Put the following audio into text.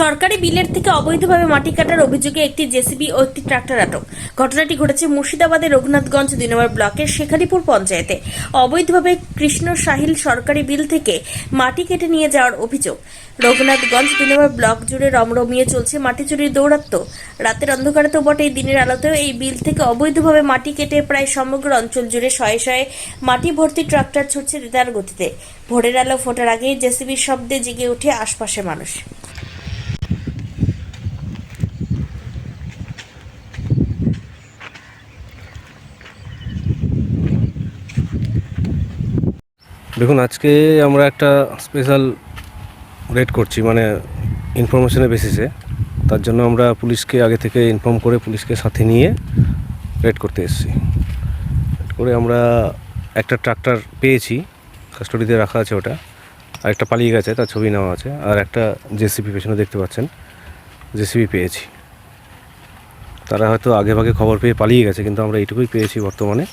সরকারি বিলের থেকে অবৈধভাবে মাটি কাটার অভিযোগে একটি জেসিবি ও একটি ট্রাক্টর আটক। ঘটনাটি ঘটেছে মুর্শিদাবাদের রঘুনাথগঞ্জ দুই নম্বর ব্লকের শেখারিপুর পঞ্চায়েতে। অবৈধভাবে কৃষ্ণ সাহিল সরকারি বিল থেকে মাটি কেটে নিয়ে যাওয়ার অভিযোগ। রঘুনাথগঞ্জ দুই নম্বর ব্লক জুড়ে রমরমিয়ে চলছে মাটি চুরির দৌরাত্ম্য। রাতের অন্ধকারে তো বটেই, দিনের আলোতেও এই বিল থেকে অবৈধভাবে মাটি কেটে প্রায় সমগ্র অঞ্চল জুড়ে শয়ে শয়ে মাটি ভর্তি ট্রাক্টর ছুটছে দেদার গতিতে। ভোরের আলো ফোটার আগেই জেসিবির শব্দে জেগে ওঠে আশপাশের মানুষ। দেখুন, আজকে আমরা একটা স্পেশাল রেড করছি মানে ইনফরমেশনের বেসিসে তার জন্য আমরা পুলিশকে আগে থেকে ইনফর্ম করে পুলিশকে সাথে নিয়ে রেড করতে এসেছি। করে আমরা একটা ট্রাক্টর পেয়েছি কাস্টডিতে রাখা আছে ওটা। আর একটা পালিয়ে গেছে, তার ছবি নেওয়া আছে। আর একটা জেসিপি পেছনে দেখতে পাচ্ছেন জেসিপি পেয়েছি। তারা হয়তো আগে ভাগে খবর পেয়ে পালিয়ে গেছে, কিন্তু আমরা এইটুকুই পেয়েছি বর্তমানে।